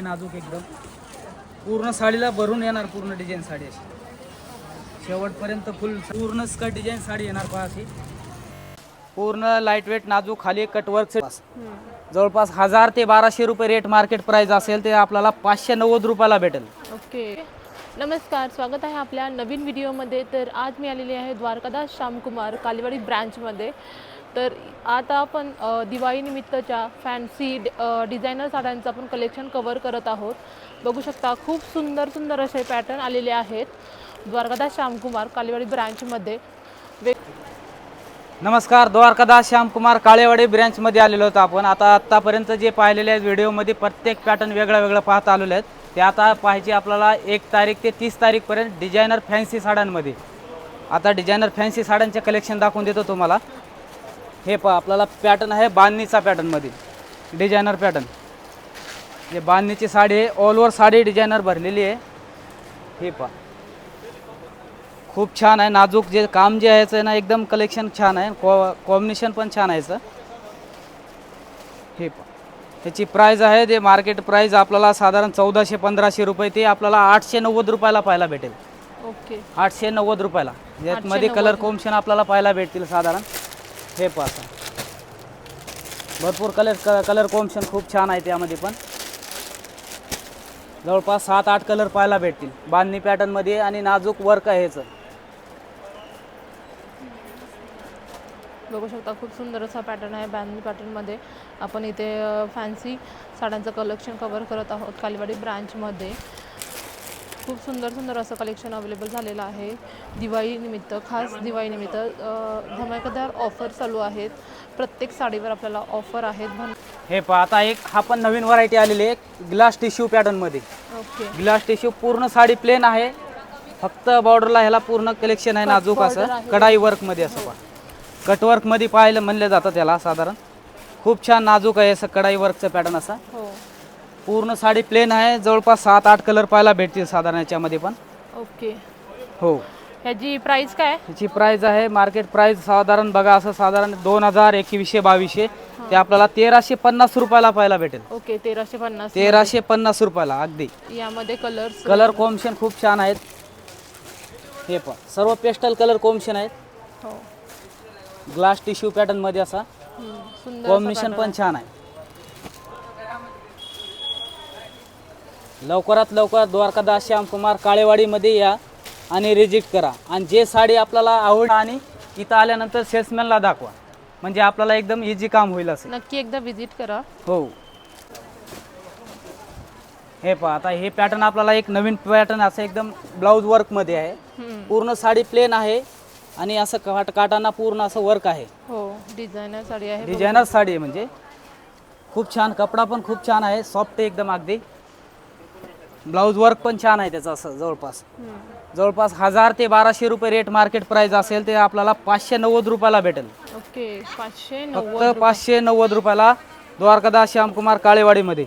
नाजूक एकदम. पूर्ण साडीला भरून येणार पूर्ण डिझाईन साडी अशी. शेवटपर्यंत फुल पूर्ण स्कर्ट डिझाईन साडी येणार पहा अशी. पूर्ण लाइट वेट नाजूक खाली कटवर्क जवळपास हजार ते बाराशे रुपये रेट मार्केट प्राइस असेल ते आपल्याला पाचशे नव्वद रुपयाला भेटेल. ओके. नमस्कार स्वागत आहे आपल्या नवीन व्हिडिओमध्ये तर आज मी आलेली आहे द्वारकादास श्यामकुमार कालीवाडी ब्रँचमध्ये तर आता आपण दिवाळीनिमित्तच्या फॅन्सी डिझायनर साड्यांचं आपण कलेक्शन कवर करत आहोत. बघू शकता खूप सुंदर सुंदर असे पॅटर्न आलेले आहेत. द्वारकादास श्यामकुमार कालेवाडी ब्रँचमध्ये वे नमस्कार द्वारकादास श्यामकुमार काळेवाडी ब्रँचमध्ये आलेलो होतो आपण. आता आत्तापर्यंत जे पाहिलेले आहेत व्हिडिओमध्ये प्रत्येक पॅटर्न वेगळं वेगळं पाहत आलेले आहेत. ते आता पाहिजे आपल्याला एक तारीख ते तीस तारीखपर्यंत डिझायनर फॅन्सी साड्यांमध्ये. आता डिझायनर फॅन्सी साड्यांचे कलेक्शन दाखवून देतो तुम्हाला. हे पहा आपल्याला पॅटर्न आहे बांधणीचा पॅटर्नमध्ये डिझायनर पॅटर्न जे बांधणीची साडी आहे ऑल ओव्हर साडी डिझायनर भरलेली आहे. हे पहा. खूप छान आहे नाजूक जे काम जे आहे ना एकदम कलेक्शन छान आहे कॉ कॉम्बिनेशन पण छान आहे याचं. हे पहा. त्याची प्राईज आहे ते मार्केट प्राईज आपल्याला साधारण चौदाशे पंधराशे रुपये ते आपल्याला आठशे नव्वद रुपयाला पाहायला भेटेल. ओके. आठशे नव्वद रुपयाला. यामध्ये कलर कॉम्बिनेशन आपल्याला पाहायला भेटतील साधारण. हे पासा भरपूर कलर क कलर कॉम्बिनेशन खूप छान आहे त्यामध्ये पण. जवळपास सात आठ कलर पाहायला भेटतील. बांधणी पॅटर्नमध्ये आणि नाजूक वर्क आहे ह्याचं. बघू शकता खूप सुंदर असा पॅटर्न आहे बॅन्डी पॅटर्नमध्ये आपण इथे फॅन्सी साड्यांचं कलेक्शन कवर करत आहोत कालीवाडी ब्रँचमध्ये खूप सुंदर सुंदर असं कलेक्शन अवेलेबल झालेलं आहे. दिवाळीनिमित्त खास दिवाळीनिमित्त धमाकेदार ऑफर चालू आहेत. प्रत्येक साडीवर आपल्याला ऑफर आहेत. हे पहा आता एक हा पण नवीन व्हरायटी आलेली आहे ग्लास टिश्यू पॅटर्नमध्ये ओके. ग्लास टिश्यू पूर्ण साडी प्लेन आहे. फक्त बॉर्डरला ह्याला पूर्ण कलेक्शन आहे नाजूक असं. कढाई वर्कमध्ये असं पहा. कटवर्कमध्ये पाहायला म्हणलं जातं त्याला साधारण. खूप छान नाजूक आहे असं कढाई वर्कचं पॅटर्न असं. हो. पूर्ण साडी प्लेन आहे. जवळपास सात आठ कलर पाहायला भेटतील साधारण याच्यामध्ये पण. ओके. हो. ह्याची प्राईस काय? आहे? त्याची प्राईज आहे मार्केट प्राईस साधारण बघा असं साधारण दोन हजार एकवीसशे बावीसशे. ते आपल्याला तेराशे पन्नास रुपयाला पाहायला भेटेल. ओके तेराशे पन्नास. तेराशे पन्नास रुपयाला अगदी. यामध्ये कलर्स कलर कॉम्बिनेशन खूप छान आहेत. हे पण सर्व पेस्टल कलर कॉम्बिनेशन आहेत. हो. ग्लास टिश्यू पॅटर्नमध्ये असा. हम्म, सुंदर कॉम्बिनेशन पण छान आहे. लवकरात लवकर द्वारकादास श्यामकुमार काळेवाडीमध्ये या आणि रिजिट करा. आणि जे साडी आपल्याला आवड आणि इथं आल्यानंतर सेल्समॅनला दाखवा. म्हणजे आपल्याला एकदम इझी काम होईल असं. नक्की एकदा विजिट करा. हो. हे पहा आता हे पॅटर्न आपल्याला एक नवीन पॅटर्न असं एकदम ब्लाऊज वर्कमध्ये आहे. पूर्ण साडी प्लेन आहे आणि असं काट काटांना पूर्ण असं वर्क आहे. हो डिझायनर साडी आहे डिझायनर साडी आहे म्हणजे. खूप छान कपडा पण खूप छान आहे. सॉफ्ट एकदम अगदी. ब्लाऊज वर्क पण छान आहे त्याचं असं जवळपास. जवळपास हजार ते बाराशे रुपये रेट मार्केट प्राइस असेल ते आपल्याला पाचशे नव्वद रुपयाला भेटेल. ओके पाचशे नव्वद फक्त पाचशे नव्वद रुपयाला द्वारकादास श्यामकुमार काळेवाडीमध्ये.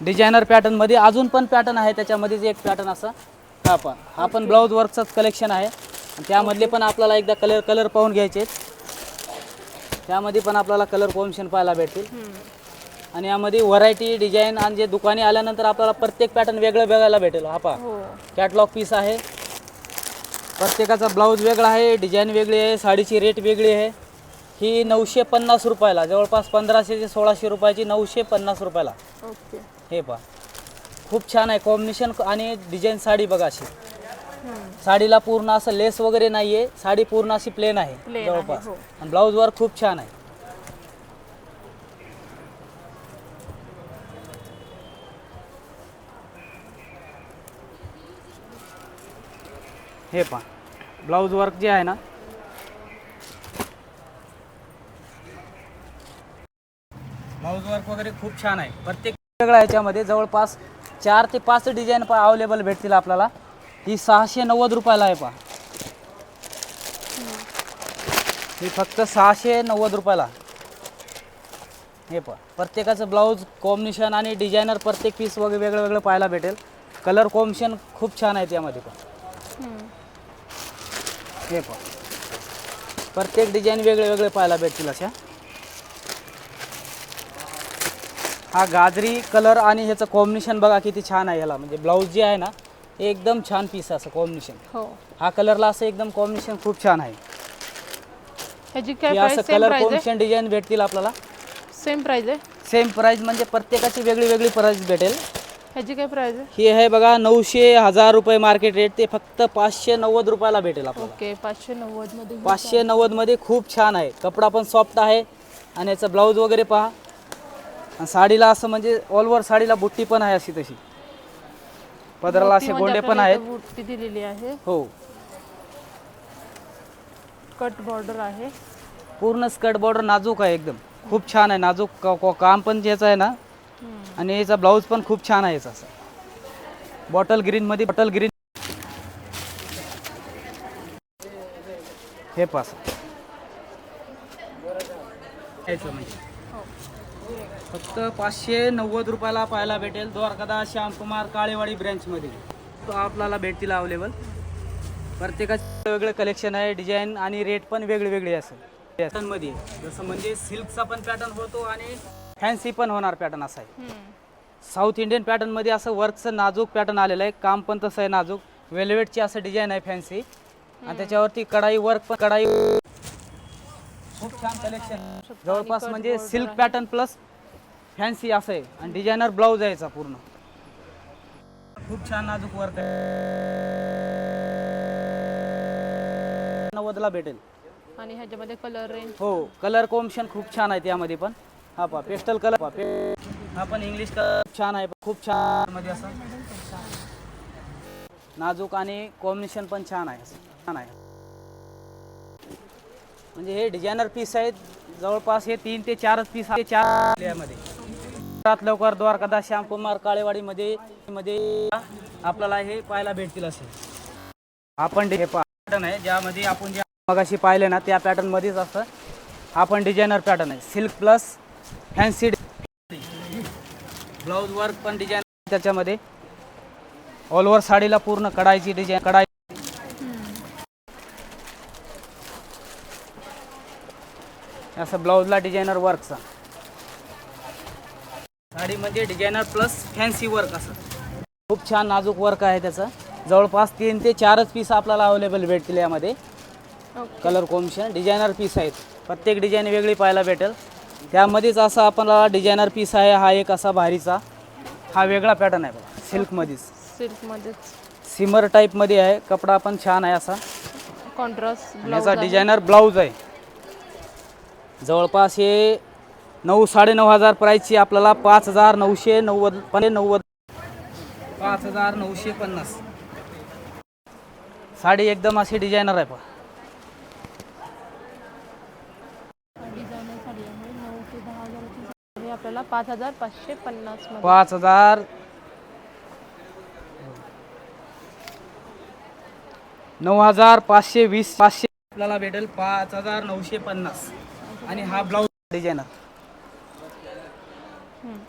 डिझायनर पॅटर्नमध्ये अजून पण पॅटर्न आहे त्याच्यामध्येच एक पॅटर्न असं हा पण हा पण ब्लाऊज वर्कचंच कलेक्शन आहे. आणि त्यामधले पण आपल्याला एकदा कलर कलर पाहून घ्यायचे त्यामध्ये पण आपल्याला कलर कॉम्बिनेशन पाहायला भेटतील. आणि यामध्ये व्हरायटी डिझाईन आणि जे दुकानी आल्यानंतर आपल्याला प्रत्येक पॅटर्न वेगळं बघायला भेटेल. हा पहा. हो. कॅटलॉग पीस आहे. प्रत्येकाचा ब्लाऊज वेगळा आहे डिझाईन वेगळी आहे साडीची रेट वेगळी आहे. ही नऊशे पन्नास रुपयाला जवळपास पंधराशे ते सोळाशे रुपयाची नऊशे पन्नास रुपयाला. हे पहा. खूप छान आहे. कॉम्बिनेशन आणि डिझाईन साडी बघा अशी. साडीला पूर्ण असं लेस वगैरे नाही आहे साडी पूर्ण अशी प्लेन आहे. जवळपास. हो. आणि ब्लाऊज वर्क खूप छान आहे. हे पहा. ब्लाऊज वर्क जे आहे ना ब्लाऊज वर्क वगैरे खूप छान आहे. प्रत्येक वेगळ्या ह्याच्यामध्ये जवळपास चार ते पाच डिझाईन पण अवेलेबल भेटतील आपल्याला. ही सहाशे नव्वद रुपयाला आहे पहा. ही फक्त सहाशे नव्वद रुपयाला. हे पहा. प्रत्येकाचं ब्लाऊज कॉम्बिनेशन आणि डिझायनर प्रत्येक पीस वगैरे वेगळं वेगळं पाहायला भेटेल. कलर कॉम्बिनेशन खूप छान आहे त्यामध्ये पण हे पहा प्रत्येक डिझाईन वेगळे वेगळे पाहायला भेटतील अशा. हा गाजरी कलर आणि ह्याचं कॉम्बिनेशन बघा किती छान आहे ह्याला. म्हणजे ब्लाऊज जे आहे ना एकदम छान पीस आहे असं कॉम्बिनेशन हो. हा कलरला असं एकदम कॉम्बिनेशन खूप छान आहे. ह्याची हे असं सेम कलर प्राइस आहे? कॉम्बिनेशन डिझाईन भेटतील आपल्याला. सेम प्राइस आहे? सेम प्राईज म्हणजे प्रत्येकाची वेगळी वेगळी प्राईस भेटेल. ह्याची काय प्राइस आहे? ही आहे बघा नऊशे हजार रुपये मार्केट रेट ते फक्त पाचशे नव्वद रुपयाला भेटेल आपल्याला. ओके पाचशे नव्वदमध्ये पाचशे नव्वदमध्ये खूप छान आहे. कपडा पण सॉफ्ट आहे. आणि याचं ब्लाऊज वगैरे पहा. आणि साडीला असं म्हणजे ऑल ओव्हर साडीला बुट्टी पण आहे अशी तशी. पदराला असे मोठी गोंडे म्हणजे पण आपल्याला आहेत. बुट्टी दिलेली आहे. हो. कट बॉर्डर आहे. पूर्ण स्कर्ट बॉर्डर नाजूक आहे एकदम. खूप छान आहे. नाजूक क- क- काम पण ज्याचं आहे ना. आणि याचा ब्लाऊज पण खूप छान आहे याचा. असं बॉटल ग्रीनमध्ये बॉटल ग्रीन. हे पास फक्त पाचशे नव्वद रुपयाला पाहायला भेटेल. द्वारकादा श्यामकुमार काळेवाडी ब्रँचमध्ये तो आपल्याला भेटतील अवेलेबल प्रत्येकाचं वेगळं कलेक्शन आहे. डिझाईन आणि रेट पण वेगळे वेगळे असेल पॅटर्नमध्ये जसं म्हणजे सिल्कचा पण पॅटर्न होतो आणि फॅन्सी पण होणार पॅटर्न असा आहे. साऊथ इंडियन पॅटर्नमध्ये असं वर्कचं नाजूक पॅटर्न आलेलं आहे. काम पण तसं आहे नाजूक. वेल्वेटची असं डिझाईन आहे फॅन्सी आणि त्याच्यावरती कढाई वर्क पण कढाई खूप छान कलेक्शन जवळपास म्हणजे सिल्क पॅटर्न प्लस फॅन्सी असं आहे. आणि डिझायनर ब्लाऊज आहे याचा पूर्ण. खूप छान नाजूक वर्क आहे. नव्वदला भेटेल. आणि ह्याच्यामध्ये कलर रेंज हो कलर कॉम्बिनेशन खूप छान आहे त्यामध्ये पण. हा पा पेस्टल कलर हा पण इंग्लिश कलर छान आहे खूप छान. मध्ये असं. नाजूक आणि कॉम्बिनेशन पण छान आहे छान आहे. म्हणजे हे डिझायनर पीस आहेत. जवळपास हे तीन ते चारच पीस आहे चार यामध्ये. त्यात लवकर द्वारकादास श्यामकुमार काळेवाडीमध्ये मध्ये आपल्याला हे पाहायला भेटतील असे. आपण हे पॅटर्न आहे ज्यामध्ये आपण जे मगाशी पाहिले ना त्या पॅटर्न मध्येच असतं आपण डिझायनर पॅटर्न आहे. Silk plus fancy blouse work पण डिझाईन त्याच्यामध्ये. ऑल ओव्हर साडीला पूर्ण कडाईची डिझाईन कडाई असं ब्लाऊजला डिझायनर वर्कचा साडी म्हणजे डिझायनर प्लस फॅन्सी वर्क असं. खूप छान नाजूक वर्क आहे त्याचं. जवळपास तीन ते चारच पीस आपल्याला अवेलेबल भेटतील यामध्ये. कलर कॉम्बिनेशन डिझायनर पीस आहेत. प्रत्येक डिझाईन वेगळी पाहायला भेटेल. त्यामध्येच असा आपल्याला डिझायनर पीस आहे हा एक असा भारीचा. हा वेगळा पॅटर्न आहे बघा सिल्कमध्येच सिल्कमध्येच सिमर टाईपमध्ये आहे कपडा पण छान आहे असा. कॉन्ट्रास्ट याचा डिझायनर ब्लाऊज आहे. जवळपास हे नऊ साडेनऊ हजार प्राईजची आपल्याला पाच हजार नऊशे नव्वद पण नव्वद. पाच हजार नऊशे पन्नास. साडी एकदम अशी डिझायनर आहे पहा डिझायनर साडी आहे नऊ ते दहा हजाराची साडी आहे आपल्याला पाच हजार पाचशे पन्नासमध्ये. पाच हजार. नऊ हजार पाचशे वीस पाचशे. आपल्याला भेटेल पाच हजार नऊशे पन्नास. आणि हा ब्लाऊज डिझायनर.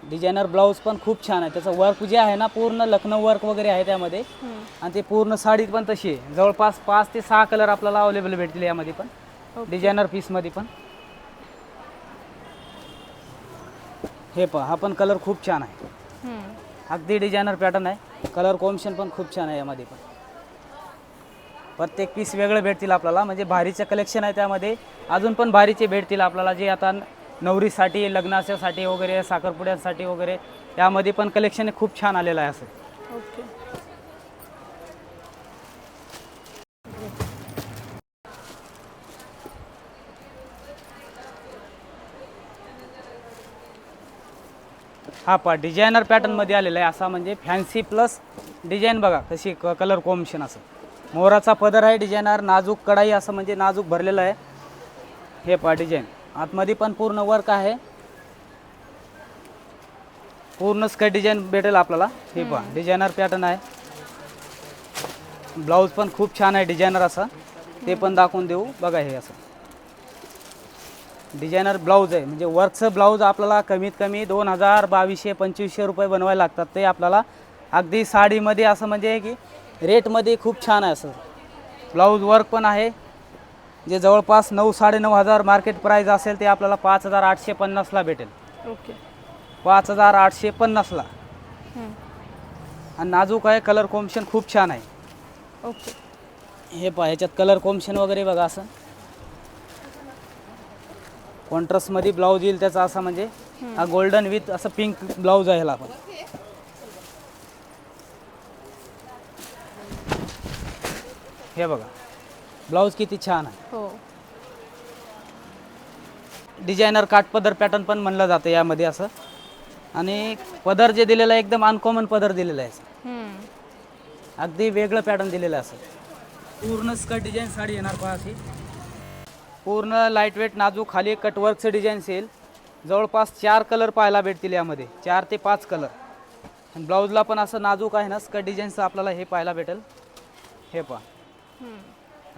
डिझायनर ब्लाऊज पण खूप छान आहे. त्याचं वर्क जे आहे ना पूर्ण लखनौ वर्क वगैरे आहे त्यामध्ये. हम्म. आणि ते पूर्ण साडीत पण तशी आहे. जवळपास पाच ते सहा कलर आपल्याला अवेलेबल भेटतील यामध्ये पण. ओके. डिझायनर पीसमध्ये पण. हे पहा हा पण कलर खूप छान आहे. हम्म. अगदी डिझायनर पॅटर्न आहे. कलर कॉम्बिनेशन पण खूप छान आहे यामध्ये पण. प्रत्येक पीस वेगळे भेटतील आपल्याला म्हणजे भारीचं कलेक्शन आहे त्यामध्ये. अजून पण भारीचे भेटतील आपल्याला जे आता नवरीसाठी लग्नाच्यासाठी वगैरे साखरपुड्यांसाठी वगैरे त्यामध्ये पण कलेक्शन खूप छान आलेलं आहे असं. ओके हा पा डिझायनर पॅटर्नमध्ये आलेला आहे. असा म्हणजे फॅन्सी प्लस डिझाईन बघा कशी क कलर कॉम्बिनेशन असं. मोराचा पदर आहे डिझायनर नाजूक कढाई असं म्हणजे नाजूक भरलेलं आहे. हे पा डिझाईन आतमध्ये पण पूर्ण वर्क आहे. पूर्ण स्कर्ट डिझाईन भेटेल आपल्याला. हे पहा डिझायनर पॅटर्न आहे. ब्लाऊज पण खूप छान आहे डिझायनर असा. ते पण दाखवून देऊ. बघा हे असं. डिझायनर ब्लाऊज आहे. म्हणजे वर्कचं ब्लाऊज आपल्याला कमीत कमी दोन हजार बावीसशे पंचवीसशे रुपये बनवायला लागतात. ते आपल्याला अगदी साडीमध्ये असं म्हणजे की रेटमध्ये खूप छान आहे असं. ब्लाऊज वर्क पण आहे. जे जवळपास नऊ साडेनऊ हजार मार्केट प्राईज असेल ते आपल्याला पाच हजार आठशे पन्नासला भेटेल. ओके. पाच हजार आठशे पन्नासला. आणि नाजूक आहे कलर कॉम्बिनेशन खूप छान आहे. ओके. हे पहा ह्याच्यात कलर कॉम्बिनेशन वगैरे बघा असं. कॉन्ट्रास्टमध्ये ब्लाऊज येईल त्याचा असा म्हणजे हा गोल्डन विथ असं पिंक ब्लाऊज आहे ह्याला पण. हे बघा. ब्लाऊज किती छान आहे. हो. डिझायनर काठपदर पॅटर्न पण म्हणलं जातं यामध्ये असं. आणि पदर जे दिलेलं आहे एकदम अनकॉमन पदर दिलेलं आहे. अगदी वेगळं पॅटर्न दिलेलं आहे असं. पूर्ण स्कर्ट डिझाईन साडी येणार पहा अशी. पूर्ण लाइट वेट नाजूक खाली कटवर्कचं डिझाईन येईल. जवळपास चार कलर पाहायला भेटतील यामध्ये. चार ते पाच कलर आणि ब्लाऊजला पण असं नाजूक आहे ना स्कर्ट डिझाईनचं आपल्याला हे पाहायला भेटेल. हे पहा.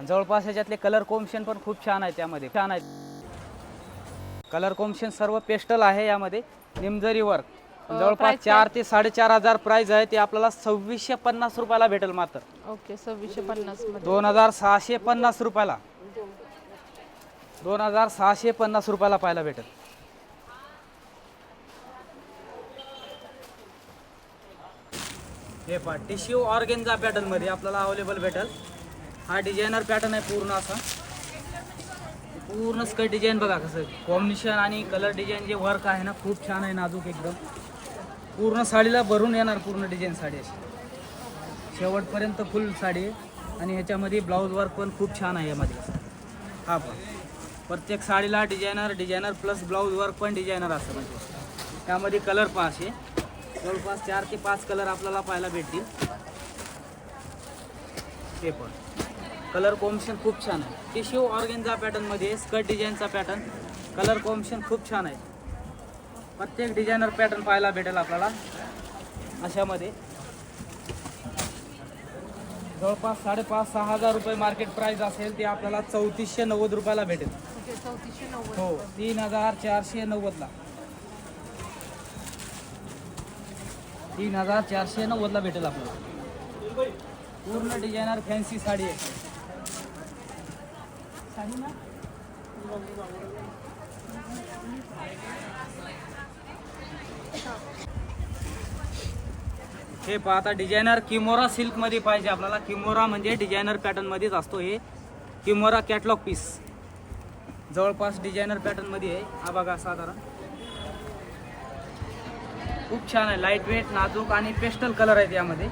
जवळपास ह्याच्यातले कलर कॉम्बिनेशन पण खूप छान आहे त्यामध्ये छान आहेत. कलर कॉम्बिनेशन सर्व पेस्टल आहे यामध्ये. निमजरी वर्क जवळपास price चार ते साडेचार हजार प्राइस आहे. ते आपल्याला सव्वीसशे पन्नास रुपयाला भेटेल मात्र. ओके सव्वीसशे पन्नास दोन हजार सहाशे पन्नास रुपयाला. दोन हजार सहाशे पन्नास रुपयाला पाहायला भेटेल. हे पहा टिश्यू ऑर्गेनचा पॅटर्नमध्ये आपल्याला अवेलेबल भेटेल. हा डिझायनर पॅटर्न आहे पूर्ण असा. पूर्ण स्कर्ट डिझाईन बघा कसं कॉम्बिनेशन आणि कलर डिझाईन जे वर्क आहे ना खूप छान आहे नाजूक एकदम. पूर्ण साडीला भरून येणार पूर्ण डिझाईन साडी अशी. शेवटपर्यंत फुल साडी आणि ह्याच्यामध्ये ब्लाऊज वर्क पण खूप छान आहे यामध्ये. हा पण प्रत्येक साडीला designer designer plus blouse work पण डिझायनर असतं म्हणजे. त्यामध्ये कलर पाच आहे जवळपास चार ते पाच कलर आपल्याला पाहायला भेटतील. ते पण. कलर कॉम्बिनेशन खूप छान आहे. ते शिव ऑर्गेनचा पॅटर्नमध्ये स्कर्ट डिझाईनचा पॅटर्न कलर कॉम्बिनेशन खूप छान आहे. प्रत्येक डिझायनर पॅटर्न पाहायला भेटेल आपल्याला. अशामध्ये. जवळपास साडेपाच सहा हजार रुपये मार्केट प्राईज असेल ते आपल्याला चौतीसशे नव्वद रुपयाला भेटेल. ओके चौतीसशे नव्वद. हो तीन हजार चारशे नव्वदला तीन हजार चारशे नव्वदला भेटेल आपल्याला. पूर्ण डिझायनर फॅन्सी साडी आहे. साडी ना? हे पहा आता डिझायनर किमोरा सिल्कमध्ये पाहिजे आपल्याला. किमोरा म्हणजे डिझायनर पॅटर्नमध्येच असतो हे. Kimora catalogue piece. जवळपास डिझायनर पॅटर्नमध्ये आहे. हा बघा साधारण. खूप छान आहे. लाइट वेट नाजूक आणि पेस्टल कलर आहेत यामध्ये.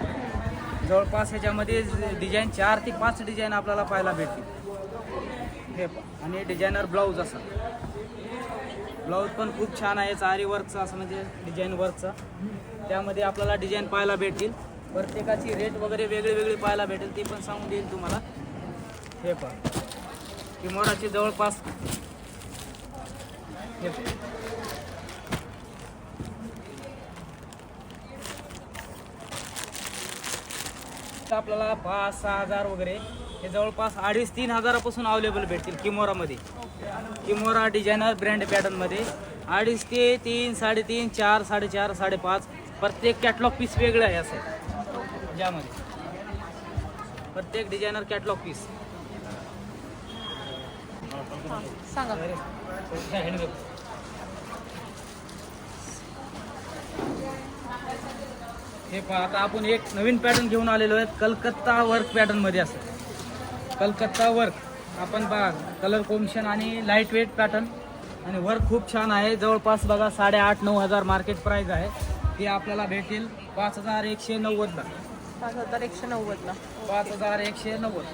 जवळपास ह्याच्यामध्ये डिझाईन चार ते पाच डिझाईन आपल्याला पाहायला भेटतील. हे आणि डिझायनर ब्लाऊज असा. ब्लाऊज पण खूप छान आहे. चारी वर्कचं असं म्हणजे डिझाईन वर्कचा त्यामध्ये आपल्याला डिझाईन पाहायला भेटतील. प्रत्येकाची रेट वगैरे वेगळी वेगळी पाहायला भेटेल. ती पण सांगून देईल तुम्हाला. हे पण किमोराची जवळपास तर आपल्याला पाच सहा हजार वगैरे हे जवळपास अडीच तीन हजारापासून अवेलेबल भेटतील किमोरामध्ये. किमोरा डिझायनर ब्रँड पॅटर्नमध्ये अडीच ते तीन साडेतीन चार साडेचार साडेपाच प्रत्येक कॅटलॉग पीस वेगळं आहे असं. ज्यामध्ये प्रत्येक डिझायनर कॅटलॉग पीस सांगा. हे पहा आता आपण एक नवीन पॅटर्न घेऊन आलेलो आहे. कलकत्ता वर्क पॅटर्नमध्ये असं. कलकत्ता वर्क आपण बघा कलर कॉम्बिनेशन आणि लाइट वेट पॅटर्न आणि वर्क खूप छान आहे. जवळपास बघा साडेआठ नऊ हजार मार्केट प्राईस आहे. ते आपल्याला भेटेल पाच हजार एकशे नव्वदला. पाच हजार एकशे नव्वदला. पाच हजार एकशे नव्वद.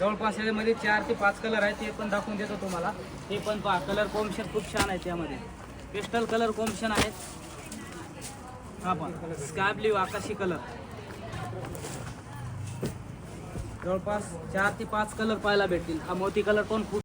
जवळपास याच्यामध्ये चार ते पाच कलर आहेत ते पण दाखवून देतो तुम्हाला. ते पण पहा कलर कॉम्बिनेशन खूप छान आहे त्यामध्ये पेस्टल कलर कॉम्बिनेशन आहेत. हा पण स्काय ब्ल्यू आकाशी कलर जवळपास चार ते पाच कलर पाहायला भेटतील. हा मोती कलर पण खूप